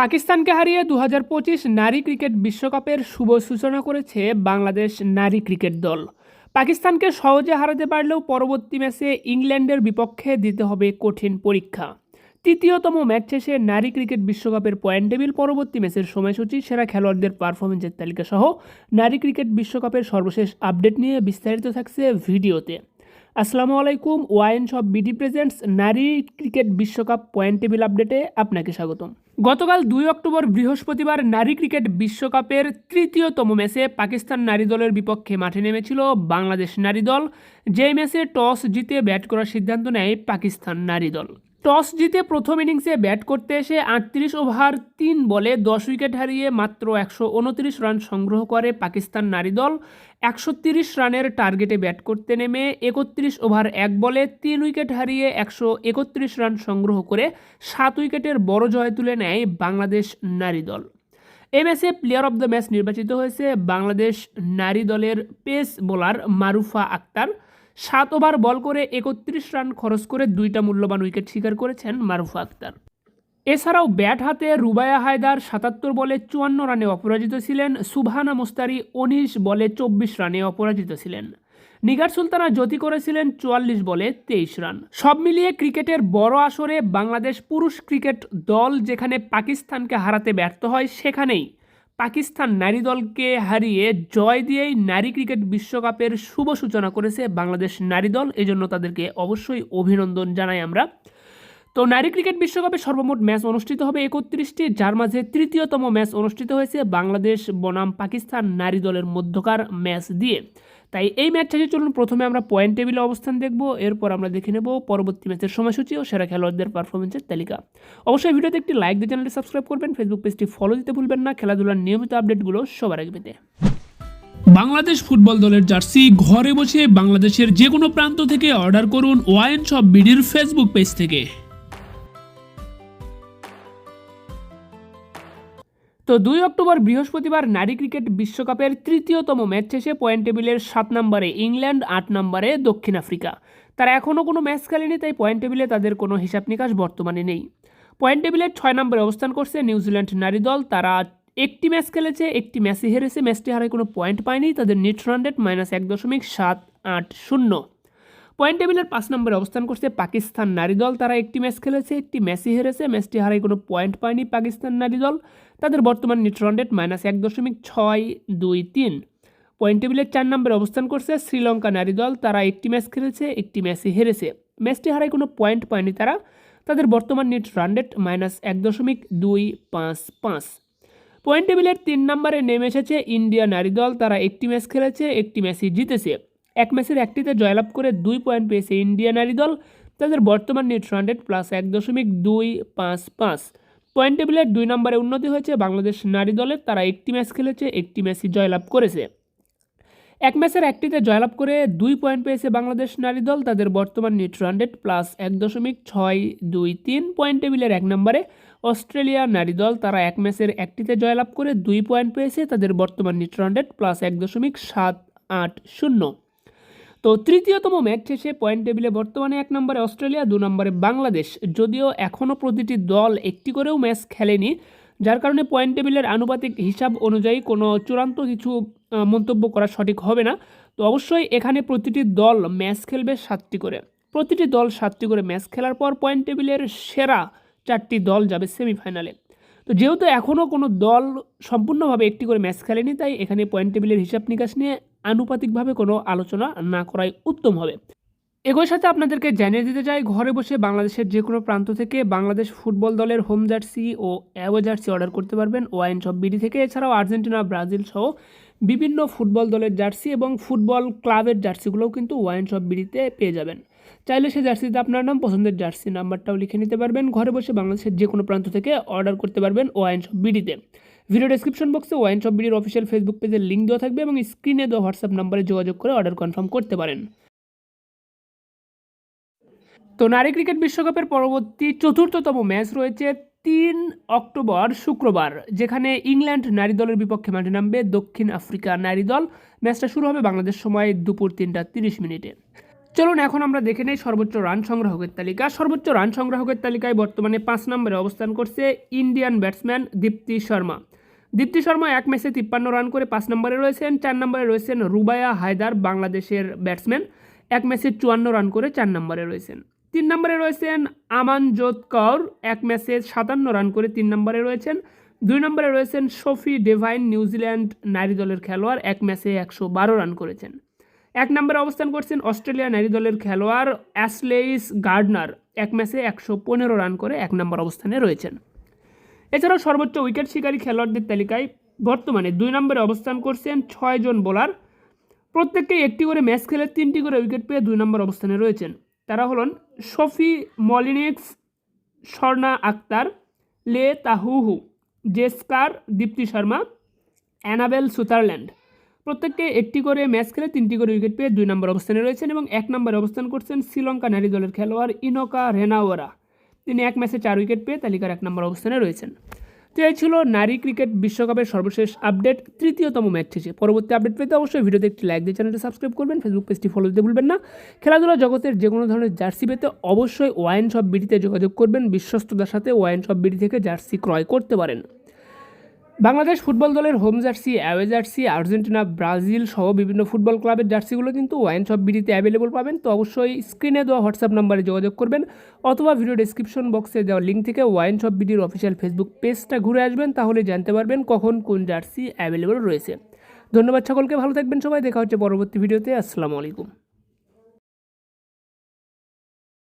পাকিস্তানকে হারিয়ে দু হাজার পঁচিশ নারী ক্রিকেট বিশ্বকাপের শুভ সূচনা করেছে বাংলাদেশ নারী ক্রিকেট দল। পাকিস্তানকে সহজে হারাতে পারলেও পরবর্তী ম্যাচে ইংল্যান্ডের বিপক্ষে দিতে হবে কঠিন পরীক্ষা। তৃতীয়তম ম্যাচ শেষে নারী ক্রিকেট বিশ্বকাপের পয়েন্ট টেবিল পরবর্তী ম্যাচের সময়সূচি, সেরা খেলোয়াড়দের পারফরমেন্সের তালিকা সহ নারী ক্রিকেট বিশ্বকাপের সর্বশেষ আপডেট নিয়ে বিস্তারিত থাকছে ভিডিওতে। আসসালামু আলাইকুম, ওয়াইন সব বিডি প্রেজেন্টস, নারী ক্রিকেট বিশ্বকাপ পয়েন্ট টেবিল আপডেটে আপনাকে স্বাগতম। গতকাল দুই অক্টোবর বৃহস্পতিবার নারী ক্রিকেট বিশ্বকাপের তৃতীয়তম ম্যাচে পাকিস্তান নারী দলের বিপক্ষে মাঠে নেমেছিল বাংলাদেশ নারী দল। যেই ম্যাচে টস জিতে ব্যাট করার সিদ্ধান্ত নেয় পাকিস্তান নারী দল। টস জিতে প্রথম ইনিংসে ব্যাট করতে এসে আটত্রিশ ওভার, তিন বলে দশ উইকেট হারিয়ে মাত্র একশো উনত্রিশ রান সংগ্রহ করে পাকিস্তান নারী দল। একশো তিরিশ রানের টার্গেটে ব্যাট করতে নেমে একত্রিশ ওভার, এক বলে তিন উইকেট হারিয়ে একশো একত্রিশ রান সংগ্রহ করে সাত উইকেটের বড় জয় তুলে নেয় বাংলাদেশ নারী দল। এই ম্যাচে প্লেয়ার অব দ্য ম্যাচ নির্বাচিত হয়েছে বাংলাদেশ নারী দলের পেস বোলার মারুফা আক্তার। সাত ওভার বল করে একত্রিশ রান খরচ করে দুইটা মূল্যবান উইকেট শিকার করেছেন মারুফা আক্তার এছাড়াও ব্যাট হাতে রুবায়া হায়দার সাতাত্তর বলে চুয়ান্ন রানে অপরাজিত ছিলেন, সুবহানা মুস্তারি উনিশ বলে চব্বিশ রানে অপরাজিত ছিলেন। নিগার সুলতানা জ্যোতি করেছিলেন চুয়াল্লিশ বলে তেইশ রান। সব মিলিয়ে ক্রিকেটের বড় আসরে বাংলাদেশ পুরুষ ক্রিকেট দল যেখানে পাকিস্তানকে হারাতে ব্যর্থ হয় সেখানেই পাকিস্তান নারী দলকে হারিয়ে জয় দিয়েই নারী ক্রিকেট বিশ্বকাপের শুভ সূচনা করেছে বাংলাদেশ নারী দল। এজন্য তাদেরকে অবশ্যই অভিনন্দন জানাই আমরা। তো নারী ক্রিকেট বিশ্বকাপে সর্বমোট ম্যাচ অনুষ্ঠিত হবে একত্রিশটি, যার মাঝে তৃতীয়তম ম্যাচ অনুষ্ঠিত হয়েছে বাংলাদেশ, বনাম, পাকিস্তান, নারী দলের মধ্যকার ম্যাচ দিয়ে। তাই এই ম্যাচ শেষে চলুন, প্রথমে আমরা পয়েন্ট টেবিলে অবস্থান দেখব, এরপর আমরা দেখে নেব পরবর্তী ম্যাচের সময়সূচি ও সেরা খেলোয়াড়দের পারফরমেন্সের তালিকা। অবশ্যই ভিডিওতে একটি লাইক দিয়ে চ্যানেলটি সাবস্ক্রাইব করবেন, ফেসবুক পেজটি ফলো দিতে ভুলবেন না, খেলাধুলার নিয়মিত আপডেটগুলো সবার আগে পেতে। বাংলাদেশ ফুটবল দলের জার্সি ঘরে বসে বাংলাদেশের যে কোনো প্রান্ত থেকে অর্ডার করুন ওয়াইন শপ বিডির ফেসবুক পেজ থেকে। তো দুই অক্টোবর বৃহস্পতিবার নারী ক্রিকেট বিশ্বকাপের তৃতীয়তম ম্যাচ শেষে পয়েন্ট টেবিলের সাত নম্বরে ইংল্যান্ড, আট নম্বরে দক্ষিণ আফ্রিকা। তারা এখনও কোনো ম্যাচ খেলেনি, তাই পয়েন্ট টেবিলে তাদের কোনো হিসাব নিকাশ বর্তমানে নেই। পয়েন্ট টেবিলের ছয় নম্বরে অবস্থান করছে নিউজিল্যান্ড নারী দল। তারা একটি ম্যাচ খেলেছে, একটি ম্যাচে হেরেছে, ম্যাচটি হারায় কোনো পয়েন্ট পায়নি। তাদের নেট রান রেট মাইনাস এক দশমিক সাত আট শূন্য। পয়েন্ট টেবিলের পাঁচ নম্বরে অবস্থান করছে পাকিস্তান নারী দল। তারা একটি ম্যাচ খেলেছে, একটি ম্যাচই হেরেছে। ম্যাচটি হারায় কোনো পয়েন্ট পায়নি পাকিস্তান নারী দল। তাদের বর্তমান নেট রান রেট মাইনাস এক দশমিক ছয় দুই তিন। পয়েন্ট টেবিলের চার নম্বরে অবস্থান করছে শ্রীলঙ্কা নারী দল। তারা একটি ম্যাচ খেলেছে, একটি ম্যাচই হেরেছে। ম্যাচটি হারায় কোনো পয়েন্ট পায়নি তারা। তাদের বর্তমান নেট রান রেট মাইনাস এক দশমিক দুই পাঁচ পাঁচ। পয়েন্ট টেবিলের তিন নম্বরে নেমে এসেছে ইন্ডিয়া নারী দল। তারা একটি ম্যাচ খেলেছে, একটি ম্যাচই জিতেছে। এক ম্যাচের একটিতে জয়লাভ করে দুই পয়েন্ট পেয়েছে ইন্ডিয়া নারী দল। তাদের বর্তমান নেট রেট প্লাস এক দশমিক দুই পাঁচ পাঁচ। পয়েন্ট টেবিলের দুই নম্বরে উন্নতি হয়েছে বাংলাদেশ নারী দলের। তারা একটি ম্যাচ খেলেছে, একটি ম্যাচই জয়লাভ করেছে। এক ম্যাচের একটিতে জয়লাভ করে দুই পয়েন্ট পেয়েছে বাংলাদেশ নারী দল। তাদের বর্তমান নেট রেট প্লাস এক দশমিক ছয় দুই তিন। পয়েন্ট টেবিলের এক নম্বরে অস্ট্রেলিয়া নারী দল। তারা এক ম্যাচের একটিতে জয়লাভ করে দুই পয়েন্ট পেয়েছে। তাদের বর্তমান নেট রেট প্লাস এক দশমিক সাত আট শূন্য। তো তৃতীয়তম ম্যাচ শেষে পয়েন্ট টেবিলে বর্তমানে এক নম্বরে অস্ট্রেলিয়া, দু নম্বরে বাংলাদেশ। যদিও এখনও প্রতিটি দল একটি করেও ম্যাচ খেলেনি, যার কারণে পয়েন্ট টেবিলের আনুপাতিক হিসাব অনুযায়ী কোনো চূড়ান্ত কিছু মন্তব্য করা সঠিক হবে না। তো অবশ্যই এখানে প্রতিটি দল ম্যাচ খেলবে সাতটি করে। প্রতিটি দল সাতটি করে ম্যাচ খেলার পর পয়েন্ট টেবিলের সেরা চারটি দল যাবে সেমিফাইনালে তো যেহেতু এখনও কোনো দল সম্পূর্ণভাবে একটি করে ম্যাচ খেলেনি, তাই এখানে পয়েন্ট টেবিলের হিসাব নিকাশ নিয়ে আনুপাতিকভাবে কোনো আলোচনা না করাই উত্তম হবে। একই সাথে আপনাদেরকে জানিয়ে দিতে চাই, ঘরে বসে বাংলাদেশের যে কোনো প্রান্ত থেকে বাংলাদেশ ফুটবল দলের হোম জার্সি ও অ্যাওয়ে জার্সি অর্ডার করতে পারবেন। ওয়াইন শপ বিডি থেকে, এছাড়াও আর্জেন্টিনা, ব্রাজিল সহ বিভিন্ন ফুটবল দলের জার্সি এবং ফুটবল ক্লাবের জার্সিগুলোও কিন্তু ওয়াইন শপ বিডিতে পেয়ে যাবেন। চাইলে সে জার্সিতে আপনার নাম, পছন্দের জার্সি নাম্বারটাও লিখে নিতে পারবেন। ঘরে বসে বাংলাদেশের যে কোনো প্রান্ত থেকে অর্ডার করতে পারবেন ওয়াইন শপ বিডিতে। ভিডিও ডেসক্রিপশন বক্সে ওয়াইন শপ বিডির অফিসিয়াল ফেসবুক পেজের লিঙ্ক দেওয়া থাকবে এবং স্ক্রিনে দেওয়া হোয়াটসঅ্যাপ নাম্বারে যোগাযোগ করে অর্ডার কনফার্ম করতে পারেন। তো নারী ক্রিকেট বিশ্বকাপের পরবর্তী চতুর্থতম ম্যাচ রয়েছে তিন অক্টোবর, শুক্রবার, যেখানে ইংল্যান্ড নারী দলের বিপক্ষে মাঠে নামবে দক্ষিণ আফ্রিকা নারী দল। ম্যাচটা শুরু হবে বাংলাদেশ সময় দুপুর তিনটা তিরিশ মিনিটে। চলুন এখন আমরা দেখে নেই সর্বোচ্চ রান সংগ্রাহকের তালিকা। সর্বোচ্চ রান সংগ্রাহকের তালিকায় বর্তমানে পাঁচ নম্বরে অবস্থান করছে ইন্ডিয়ান ব্যাটসম্যান দীপ্তি শর্মা দীপ্তি শর্মা এক ম্যাচে তিপ্পান্ন রান করে পাঁচ নম্বরে রয়েছেন, চার নম্বরে রয়েছেন রুবায়া হায়দার, বাংলাদেশের ব্যাটসম্যান। এক ম্যাচে চুয়ান্ন রান করে চার নম্বরে রয়েছেন। তিন নম্বরে রয়েছেন আমানজোত কৌর এক ম্যাচে সাতান্ন রান করে তিন নম্বরে রয়েছেন। দুই নম্বরে রয়েছেন সফি ডেভাইন নিউজিল্যান্ড নারী দলের খেলোয়াড়, এক ম্যাচে একশো বারো রান করেছেন। এক নম্বরে অবস্থান করছেন অস্ট্রেলিয়া নারী দলের খেলোয়াড় অ্যাসলেইস গার্ডনার, এক ম্যাচে একশো পনেরো রান করে এক নম্বর অবস্থানে রয়েছেন। এছাড়াও সর্বোচ্চ উইকেট শিকারী খেলোয়াড়দের তালিকায় বর্তমানে দুই নম্বরে অবস্থান করছেন ছয়জন বোলার। প্রত্যেককেই একটি করে ম্যাচ খেলে তিনটি করে উইকেট পেয়ে দুই নম্বর অবস্থানে রয়েছেন। তারা হলেন শফি মলিনিক্স স্বর্ণা আক্তার, লে তাহুহু, জেসকার, দীপ্তি শর্মা, অ্যানাবেল সুতারল্যান্ড। প্রত্যেককে একটি করে ম্যাচ খেলে তিনটি করে উইকেট পেয়ে দুই নম্বর অবস্থানে রয়েছেন এবং এক নম্বরে অবস্থান করছেন শ্রীলঙ্কা নারী দলের খেলোয়াড় ইনোকা রেনাওয়ারা। তিনি এক ম্যাচে চার উইকেট পেয়ে তালিকার এক নম্বর অবস্থানে রয়েছেন। তো এই ছিল নারী ক্রিকেট বিশ্বকাপের সর্বশেষ আপডেট, তৃতীয়তম ম্যাচ শেষে। পরবর্তী আপডেট পেতে অবশ্যই ভিডিওতে একটি লাইক দিয়ে চ্যানেলটি সাবস্ক্রাইব করবেন, ফেসবুক পেজটি ফলো দিতে ভুলবেন না। খেলাধুলা জগতের যে কোনো ধরনের জার্সি পেতে অবশ্যই ওয়াইন শপ বিডিতে যোগাযোগ করবেন, বিশ্বস্ততার সাথে ওয়াইন শপ বিডি থেকে জার্সি ক্রয় করতে পারেন। বাংলাদেশ ফুটবল দলের home jersey, away jersey, Argentina, Brazil সহ বিভিন্ন ফুটবল ক্লাবের জার্সিগুলো কিন্তু ওয়াইন শপ বিডিতে অ্যাভেলেবল পাবেন। তো অবশ্যই স্ক্রিনে দেওয়া হোয়াটসঅ্যাপ নাম্বারে যোগাযোগ করবেন অথবা ভিডিও ডিসক্রিপশন বক্সে দেওয়া লিঙ্ক থেকে ওয়াইন শপ বিডির অফিসিয়াল ফেসবুক পেজটা ঘুরে আসবেন, তাহলে জানতে পারবেন কখন কোন জার্সি অ্যাভেলেবল রয়েছে। ধন্যবাদ সকলকে, ভালো থাকবেন সবাই, দেখা হচ্ছে পরবর্তী ভিডিওতে আসসালামু আলাইকুম।